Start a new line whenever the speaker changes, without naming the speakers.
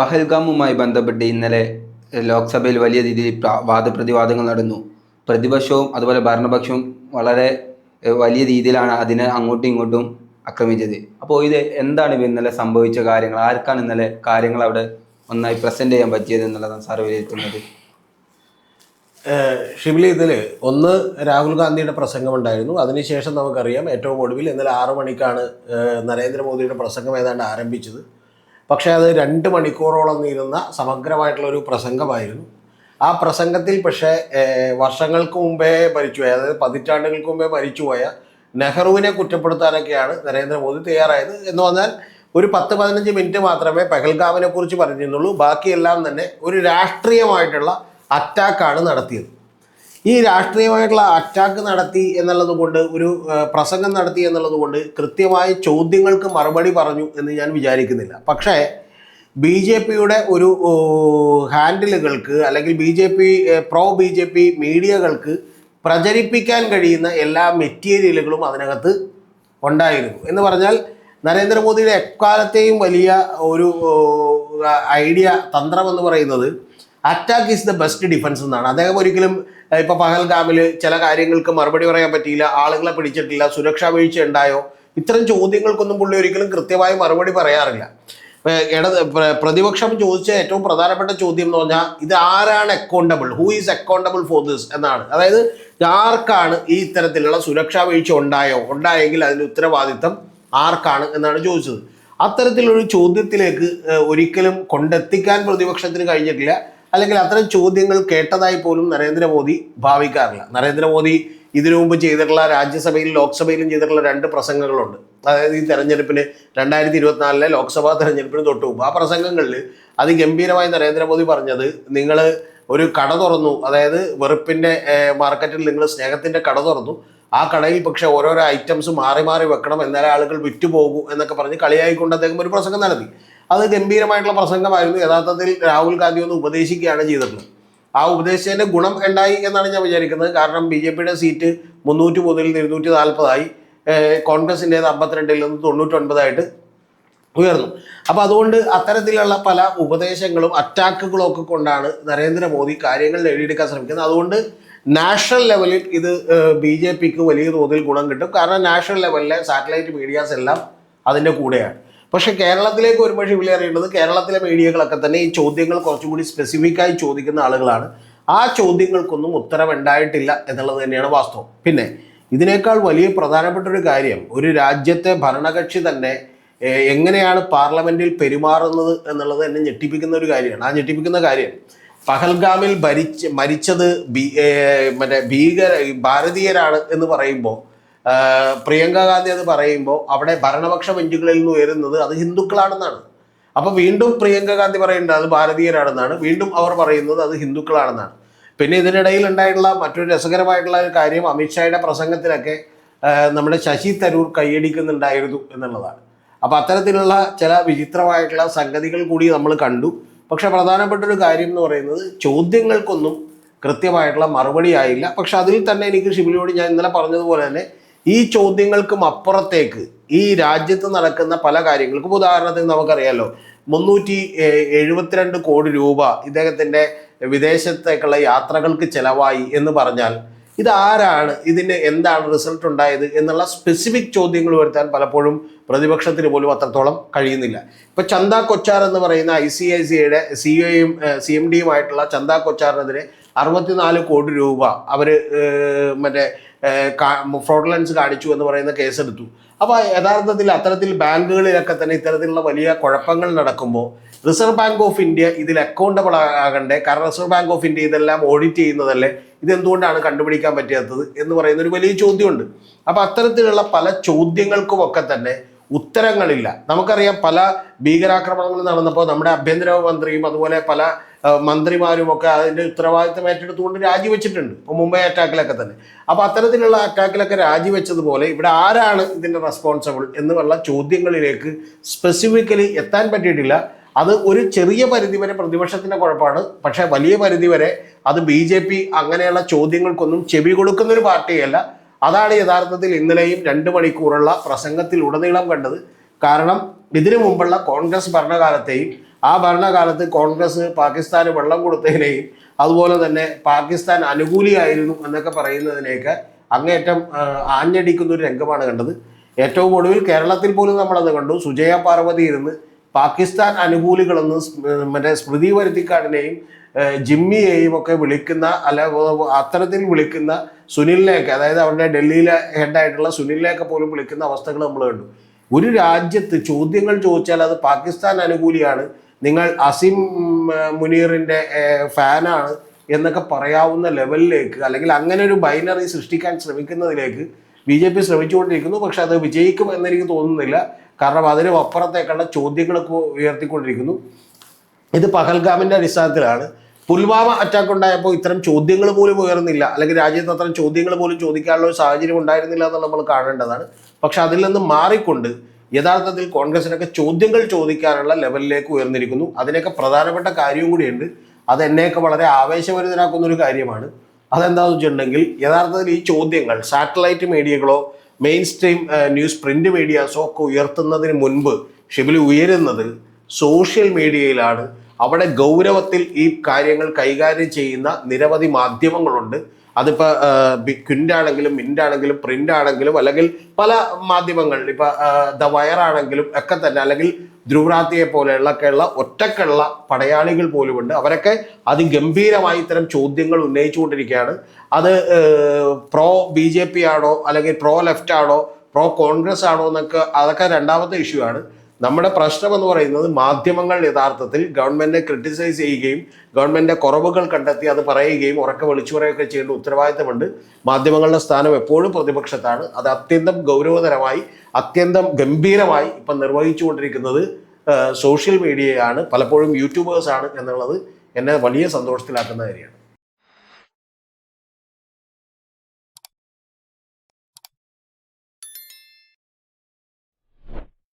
പഹൽഗാമുമായി ബന്ധപ്പെട്ട് ഇന്നലെ ലോക്സഭയിൽ വലിയ രീതിയിൽ വാദപ്രതിവാദങ്ങൾ നടന്നു. പ്രതിപക്ഷവും അതുപോലെ ഭരണപക്ഷവും വളരെ വലിയ രീതിയിലാണ് അതിനെ അങ്ങോട്ടും ഇങ്ങോട്ടും ആക്രമിച്ചത്. അപ്പോൾ ഇത് എന്താണ് ഇന്നലെ സംഭവിച്ച കാര്യങ്ങൾ? ആർക്കാണ് ഇന്നലെ കാര്യങ്ങൾ അവിടെ ഒന്നായി പ്രസന്റ് ചെയ്യാൻ പറ്റിയത് എന്നുള്ളതാണ് സാർ വിലയിരുത്തുന്നത്.
ഷിബിലി ഇതിൽ ഒന്ന് രാഹുൽ ഗാന്ധിയുടെ പ്രസംഗമുണ്ടായിരുന്നു അതിനുശേഷം നമുക്കറിയാം ഏറ്റവും ഒടുവിൽ ഇന്നലെ ആറു മണിക്കാണ് നരേന്ദ്രമോദിയുടെ പ്രസംഗം ഏതാണ്ട് ആരംഭിച്ചത്. പക്ഷേ അത് രണ്ട് മണിക്കൂറോളം നീളുന്ന സമഗ്രമായിട്ടുള്ള ഒരു പ്രസംഗമായിരുന്നു. ആ പ്രസംഗത്തിൽ പക്ഷേ വർഷങ്ങൾക്ക് മുമ്പേ മരിച്ചുപോയ അതായത് പതിറ്റാണ്ടുകൾക്ക് മുമ്പേ മരിച്ചുപോയ നെഹ്റുവിനെ കുറ്റപ്പെടുത്താനൊക്കെയാണ് നരേന്ദ്രമോദി തയ്യാറായത് എന്ന് പറഞ്ഞാൽ ഒരു പത്ത് പതിനഞ്ച് മിനിറ്റ് മാത്രമേ പെഹൽഗാമിനെ കുറിച്ച് പറഞ്ഞിരുന്നുള്ളൂ. ബാക്കിയെല്ലാം തന്നെ ഒരു രാഷ്ട്രീയമായിട്ടുള്ള അറ്റാക്കാണ് നടത്തിയത്. ഈ രാഷ്ട്രീയമായിട്ടുള്ള അറ്റാക്ക് നടത്തി എന്നുള്ളത് കൊണ്ട് ഒരു പ്രസംഗം നടത്തി എന്നുള്ളത് കൊണ്ട് കൃത്യമായ ചോദ്യങ്ങൾക്ക് മറുപടി പറഞ്ഞു എന്ന് ഞാൻ വിചാരിക്കുന്നില്ല. പക്ഷേ ബി ജെ പിയുടെ ഒരു ഹാൻഡിലുകൾക്ക് അല്ലെങ്കിൽ B J P pro B J P മീഡിയകൾക്ക് പ്രചരിപ്പിക്കാൻ കഴിയുന്ന എല്ലാ മെറ്റീരിയലുകളും അതിനകത്ത് ഉണ്ടായിരുന്നു. എന്ന് പറഞ്ഞാൽ നരേന്ദ്രമോദിയുടെ എക്കാലത്തെയും വലിയ ഒരു ഐഡിയ തന്ത്രം എന്ന് പറയുന്നത് attack is the best defence എന്നാണ്. അദ്ദേഹം ഒരിക്കലും ഇപ്പൊ പഹൽഗാമിൽ ചില കാര്യങ്ങൾക്ക് മറുപടി പറയാൻ പറ്റിയില്ല ആളുകളെ പിടിച്ചിട്ടില്ല സുരക്ഷാ വീഴ്ച ഉണ്ടായോ ഇത്തരം ചോദ്യങ്ങൾക്കൊന്നും പുള്ളി ഒരിക്കലും കൃത്യമായി മറുപടി പറയാറില്ല. ഇടത് പ്രതിപക്ഷം ചോദിച്ച ഏറ്റവും പ്രധാനപ്പെട്ട ചോദ്യം എന്ന് പറഞ്ഞാൽ ഇത് ആരാണ് accountable who is accountable for this എന്നാണ്. അതായത് ആർക്കാണ് ഈ ഇത്തരത്തിലുള്ള സുരക്ഷാ വീഴ്ച ഉണ്ടായോ? ഉണ്ടായെങ്കിൽ അതിന്റെ ഉത്തരവാദിത്തം ആർക്കാണ് എന്നാണ് ചോദിച്ചത്. അത്തരത്തിലൊരു ചോദ്യത്തിലേക്ക് ഒരിക്കലും കൊണ്ടെത്തിക്കാൻ പ്രതിപക്ഷത്തിന് കഴിഞ്ഞിട്ടില്ല. അല്ലെങ്കിൽ അത്തരം ചോദ്യങ്ങൾ കേട്ടതായി പോലും നരേന്ദ്രമോദി ഭാവിക്കാറില്ല. നരേന്ദ്രമോദി ഇതിനു മുമ്പ് ചെയ്തിട്ടുള്ള രാജ്യസഭയിലും ലോക്സഭയിലും ചെയ്തിട്ടുള്ള രണ്ട് പ്രസംഗങ്ങളുണ്ട്. അതായത് ഈ തെരഞ്ഞെടുപ്പിന് രണ്ടായിരത്തി ഇരുപത്തിനാലിലെ ലോക്സഭാ തെരഞ്ഞെടുപ്പിന് തൊട്ട് മുമ്പ്. ആ പ്രസംഗങ്ങളിൽ അതിഗംഭീരമായി നരേന്ദ്രമോദി പറഞ്ഞത് നിങ്ങൾ ഒരു കട തുറന്നു. അതായത് വെറുപ്പിന്റെ മാർക്കറ്റിൽ നിങ്ങൾ സ്നേഹത്തിന്റെ കട തുറന്നു. ആ കടയിൽ പക്ഷെ ഓരോരോ ഐറ്റംസ് മാറി മാറി വെക്കണം. എന്നാലേ ആളുകൾ വിറ്റുപോകൂ എന്നൊക്കെ പറഞ്ഞ് കളിയായിക്കൊണ്ട് അദ്ദേഹം ഒരു പ്രസംഗം നടത്തി. അത് ഗംഭീരമായിട്ടുള്ള പ്രസംഗമായിരുന്നു. യഥാർത്ഥത്തിൽ രാഹുൽ ഗാന്ധി ഒന്ന് ഉപദേശിക്കുകയാണ് ചെയ്തിട്ടുള്ളത് ആ ഉപദേശത്തിന്റെ ഗുണം ഉണ്ടായി എന്നാണ് ഞാൻ വിചാരിക്കുന്നത്. കാരണം ബി ജെ പിയുടെ സീറ്റ് മുന്നൂറ്റി മൂന്നിൽ നിന്ന് ഇരുന്നൂറ്റി നാൽപ്പതായി കോൺഗ്രസിന്റേത് അമ്പത്തിരണ്ടിൽ നിന്ന് തൊണ്ണൂറ്റൊൻപതായിട്ട് ഉയർന്നു. അപ്പോൾ അതുകൊണ്ട് അത്തരത്തിലുള്ള പല ഉപദേശങ്ങളും അറ്റാക്കുകളും ഒക്കെ കൊണ്ടാണ് നരേന്ദ്രമോദി കാര്യങ്ങൾ നേടിയെടുക്കാൻ ശ്രമിക്കുന്നത്. അതുകൊണ്ട് നാഷണൽ ലെവലിൽ ഇത് ബി ജെ പിക്ക് വലിയ തോതിൽ ഗുണം കിട്ടും. കാരണം നാഷണൽ ലെവലിലെ സാറ്റലൈറ്റ് മീഡിയാസ് എല്ലാം അതിന്റെ കൂടെയാണ്. പക്ഷേ കേരളത്തിലേക്ക് വരുമ്പോൾ ഇവിടെ അറിയേണ്ടത് കേരളത്തിലെ മീഡിയകളൊക്കെ തന്നെ ഈ ചോദ്യങ്ങൾ കുറച്ചും കൂടി സ്പെസിഫിക്കായി ചോദിക്കുന്ന ആളുകളാണ്. ആ ചോദ്യങ്ങൾക്കൊന്നും ഉത്തരവുണ്ടായിട്ടില്ല എന്നുള്ളത് തന്നെയാണ് വാസ്തവം. പിന്നെ ഇതിനേക്കാൾ വലിയ പ്രധാനപ്പെട്ട ഒരു കാര്യം ഒരു രാജ്യത്തെ ഭരണകക്ഷി തന്നെ എങ്ങനെയാണ് പാർലമെന്റിൽ പെരുമാറുന്നത് എന്നുള്ളത് എന്നെ ഞെട്ടിപ്പിക്കുന്ന ഒരു കാര്യമാണ്. ആ ഞെട്ടിപ്പിക്കുന്ന കാര്യം പഹൽഗാമിൽ ഭരിച്ച് മരിച്ചത് ബി മറ്റേ ഭീകര ഭാരതീയരാണ് എന്ന് പറയുമ്പോൾ പ്രിയങ്ക ഗാന്ധി അത് പറയുമ്പോൾ അവിടെ ഭരണപക്ഷ ബെഞ്ചുകളിൽ നിന്ന് ഉയരുന്നത് അത് ഹിന്ദുക്കളാണെന്നാണ്. അപ്പൊ വീണ്ടും പ്രിയങ്ക ഗാന്ധി പറയുന്നത് അത് ഭാരതീയരാണെന്നാണ്. വീണ്ടും അവർ പറയുന്നത് അത് ഹിന്ദുക്കളാണെന്നാണ്. പിന്നെ ഇതിനിടയിൽ ഉണ്ടായിട്ടുള്ള മറ്റൊരു രസകരമായിട്ടുള്ള ഒരു കാര്യം അമിത്ഷായുടെ പ്രസംഗത്തിലൊക്കെ നമ്മുടെ ശശി തരൂർ കൈയടിക്കുന്നുണ്ടായിരുന്നു എന്നുള്ളതാണ്. അപ്പൊ അത്തരത്തിലുള്ള ചില വിചിത്രമായിട്ടുള്ള സംഗതികൾ കൂടി നമ്മൾ കണ്ടു. പക്ഷെ പ്രധാനപ്പെട്ട ഒരു കാര്യം എന്ന് പറയുന്നത് ചോദ്യങ്ങൾക്കൊന്നും കൃത്യമായിട്ടുള്ള മറുപടി ആയില്ല. പക്ഷെ അതിൽ തന്നെ എനിക്ക് ഷിബിലിയോട് ഞാൻ ഇന്നലെ പറഞ്ഞതുപോലെ തന്നെ ഈ ചോദ്യങ്ങൾക്കും അപ്പുറത്തേക്ക് ഈ രാജ്യത്ത് നടക്കുന്ന പല കാര്യങ്ങൾക്കും ഉദാഹരണത്തിന് നമുക്കറിയാലോ മുന്നൂറ്റി എഴുപത്തിരണ്ട് കോടി രൂപ ഇദ്ദേഹത്തിന്റെ വിദേശത്തേക്കുള്ള യാത്രകൾക്ക് ചെലവായി എന്ന് പറഞ്ഞാൽ ഇതാരാണ് ഇതിന് എന്താണ് റിസൾട്ട് ഉണ്ടായത് എന്നുള്ള സ്പെസിഫിക് ചോദ്യങ്ങൾ വരുത്താൻ പലപ്പോഴും പ്രതിപക്ഷത്തിന് പോലും അത്രത്തോളം കഴിയുന്നില്ല. ഇപ്പൊ ചന്ദ കൊച്ചാർ എന്ന് പറയുന്ന ഐ സി ഐ സിയുടെ സിഒയും സി എം ഡിയുമായിട്ടുള്ള ചന്ദ കൊച്ചാറിനെതിരെ അറുപത്തിനാല് കോടി രൂപ അവർ മറ്റേ ഫ്രോഡലൻസ് കാണിച്ചു എന്ന് പറയുന്ന കേസെടുത്തു. അപ്പോൾ യഥാർത്ഥത്തിൽ അത്തരത്തിൽ ബാങ്കുകളിലൊക്കെ തന്നെ ഇത്തരത്തിലുള്ള വലിയ കുഴപ്പങ്ങൾ നടക്കുമ്പോൾ റിസർവ് ബാങ്ക് ഓഫ് ഇന്ത്യ ഇതിൽ അക്കൗണ്ടബിൾ ആകണ്ടേ? കാരണം റിസർവ് ബാങ്ക് ഓഫ് ഇന്ത്യ ഇതെല്ലാം ഓഡിറ്റ് ചെയ്യുന്നതല്ലേ? ഇതെന്തുകൊണ്ടാണ് കണ്ടുപിടിക്കാൻ പറ്റാത്തത് എന്ന് പറയുന്ന ഒരു വലിയ ചോദ്യമുണ്ട്. അപ്പോൾ അത്തരത്തിലുള്ള പല ചോദ്യങ്ങൾക്കുമൊക്കെ തന്നെ ഉത്തരങ്ങളില്ല. നമുക്കറിയാം പല ഭീകരാക്രമണങ്ങൾ നടന്നപ്പോൾ നമ്മുടെ ആഭ്യന്തര മന്ത്രിയും അതുപോലെ പല മന്ത്രിമാരും ഒക്കെ അതിന്റെ ഉത്തരവാദിത്തം ഏറ്റെടുത്തുകൊണ്ട് രാജിവെച്ചിട്ടുണ്ട്. ഇപ്പോൾ മുംബൈ അറ്റാക്കിലൊക്കെ തന്നെ. അപ്പോൾ അത്തരത്തിലുള്ള അറ്റാക്കിലൊക്കെ രാജിവെച്ചതുപോലെ ഇവിടെ ആരാണ് ഇതിന്റെ റെസ്പോൺസിബിൾ എന്നുള്ള ചോദ്യങ്ങളിലേക്ക് സ്പെസിഫിക്കലി എത്താൻ പറ്റിയിട്ടില്ല. അത് ഒരു ചെറിയ പരിധി വരെ പ്രതിപക്ഷത്തിന്റെ കുഴപ്പമാണ്. പക്ഷേ വലിയ പരിധി വരെ അത് ബി ജെ പി അങ്ങനെയുള്ള ചോദ്യങ്ങൾക്കൊന്നും ചെവി കൊടുക്കുന്നൊരു പാർട്ടിയല്ല. അതാണ് യഥാർത്ഥത്തിൽ ഇന്നലെയും രണ്ട് മണിക്കൂറുള്ള പ്രസംഗത്തിൽ ഉടനീളം കണ്ടത്. കാരണം ഇതിനു മുമ്പുള്ള കോൺഗ്രസ് ഭരണകാലത്തെയും ആ ഭരണകാലത്ത് കോൺഗ്രസ് പാകിസ്ഥാന് വെള്ളം കൊടുത്തതിനെയും അതുപോലെ തന്നെ പാകിസ്ഥാൻ അനുകൂലിയായിരുന്നു എന്നൊക്കെ പറയുന്നതിനെയൊക്കെ അങ്ങേറ്റം ആഞ്ഞടിക്കുന്ന ഒരു രംഗമാണ് കണ്ടത്. ഏറ്റവും ഒടുവിൽ കേരളത്തിൽ പോലും നമ്മളത് കണ്ടു. സുജയ പാർവതി ഇരുന്ന് പാകിസ്ഥാൻ അനുകൂലികളെന്ന് മറ്റേ സ്മൃതി വരുത്തിക്കാടിനെയും ജിമ്മിയെയും ഒക്കെ വിളിക്കുന്ന അല്ല അത്തരത്തിൽ വിളിക്കുന്ന സുനിലിനെയൊക്കെ അതായത് അവരുടെ ഡൽഹിയിലെ ഹെഡായിട്ടുള്ള സുനിലിനെയൊക്കെ പോലും വിളിക്കുന്ന അവസ്ഥകൾ നമ്മൾ കണ്ടു. ഒരു രാജ്യത്ത് ചോദ്യങ്ങൾ ചോദിച്ചാൽ അത് പാകിസ്ഥാൻ അനുകൂലിയാണ്. നിങ്ങൾ അസിം മുനീറിന്റെ ഫാനാണ് എന്നൊക്കെ പറയാവുന്ന ലെവലിലേക്ക് അല്ലെങ്കിൽ അങ്ങനെ ഒരു ബൈനറി സൃഷ്ടിക്കാൻ ശ്രമിക്കുന്നതിലേക്ക് ബി ജെ പി ശ്രമിച്ചുകൊണ്ടിരിക്കുന്നു. പക്ഷെ അത് വിജയിക്കും എന്നെനിക്ക് തോന്നുന്നില്ല. കാരണം അതിനും അപ്പുറത്തേക്കുള്ള ചോദ്യങ്ങളൊക്കെ ഉയർത്തിക്കൊണ്ടിരിക്കുന്നു. ഇത് പഹൽഗാമിന്റെ അടിസ്ഥാനത്തിലാണ്. പുൽവാമ അറ്റാക്ക് ഉണ്ടായപ്പോൾ ഇത്തരം ചോദ്യങ്ങൾ പോലും ഉയർന്നില്ല. അല്ലെങ്കിൽ രാജ്യത്ത് അത്തരം ചോദ്യങ്ങൾ പോലും ചോദിക്കാനുള്ള ഒരു സാഹചര്യം ഉണ്ടായിരുന്നില്ല എന്ന് നമ്മൾ കാണേണ്ടതാണ്. പക്ഷെ അതിൽ നിന്ന് മാറിക്കൊണ്ട് യഥാർത്ഥത്തിൽ കോൺഗ്രസിനൊക്കെ ചോദ്യങ്ങൾ ചോദിക്കാനുള്ള ലെവലിലേക്ക് ഉയർന്നിരിക്കുന്നു. അതിനൊക്കെ പ്രധാനപ്പെട്ട കാര്യവും കൂടിയുണ്ട്. അത് എന്നെയൊക്കെ വളരെ ആവേശഭരിതനാക്കുന്ന ഒരു കാര്യമാണ്. അതെന്താണെന്ന് വെച്ചിട്ടുണ്ടെങ്കിൽ യഥാർത്ഥത്തിൽ ഈ ചോദ്യങ്ങൾ സാറ്റലൈറ്റ് മീഡിയകളോ മെയിൻ സ്ട്രീം ന്യൂസ് പ്രിന്റ് മീഡിയാസോ ഒക്കെ ഉയർത്തുന്നതിന് മുൻപ് ഷിബിലി ഉയരുന്നത് സോഷ്യൽ മീഡിയയിലാണ് അവിടെ ഗൗരവത്തിൽ ഈ കാര്യങ്ങൾ കൈകാര്യം ചെയ്യുന്ന നിരവധി മാധ്യമങ്ങളുണ്ട്. അതിപ്പോൾ ക്വിന്റ് ആണെങ്കിലും മിന്റ് ആണെങ്കിലും പ്രിന്റ് ആണെങ്കിലും അല്ലെങ്കിൽ പല മാധ്യമങ്ങളിൽ ഇപ്പൊ ദ വയർ ആണെങ്കിലും ഒക്കെ തന്നെ അല്ലെങ്കിൽ ധ്രുവരാത്തിയെ പോലെയുള്ളൊക്കെയുള്ള ഒറ്റക്കുള്ള പടയാളികൾ പോലുമുണ്ട്. അവരൊക്കെ അതിഗംഭീരമായി ഇത്തരം ചോദ്യങ്ങൾ ഉന്നയിച്ചുകൊണ്ടിരിക്കുകയാണ്. അത് പ്രോ ബി ജെ പി ആണോ അല്ലെങ്കിൽ പ്രോ ലെഫ്റ്റ് ആണോ പ്രോ കോൺഗ്രസ് ആണോ എന്നൊക്കെ അതൊക്കെ രണ്ടാമത്തെ ഇഷ്യൂ ആണ്. നമ്മുടെ പ്രശ്നം എന്ന് പറയുന്നത് മാധ്യമങ്ങൾ യഥാർത്ഥത്തിൽ ഗവൺമെന്റിനെ ക്രിട്ടിസൈസ് ചെയ്യുകയും ഗവൺമെന്റിന്റെ കുറവുകൾ കണ്ടെത്തി അത് പറയുകയും ഉറക്കെ വിളിച്ചു പറയുകയൊക്കെ ചെയ്യേണ്ട ഉത്തരവാദിത്തമുണ്ട്. മാധ്യമങ്ങളുടെ സ്ഥാനം എപ്പോഴും പ്രതിപക്ഷത്താണ്. അത് അത്യന്തം ഗൗരവതരമായി അത്യന്തം ഗംഭീരമായി ഇപ്പം നിർവഹിച്ചുകൊണ്ടിരിക്കുന്നത് സോഷ്യൽ മീഡിയയാണ് പലപ്പോഴും യൂട്യൂബേഴ്സാണ് എന്നുള്ളത് എന്നെ വലിയ സന്തോഷത്തിലാക്കുന്ന കാര്യമാണ്.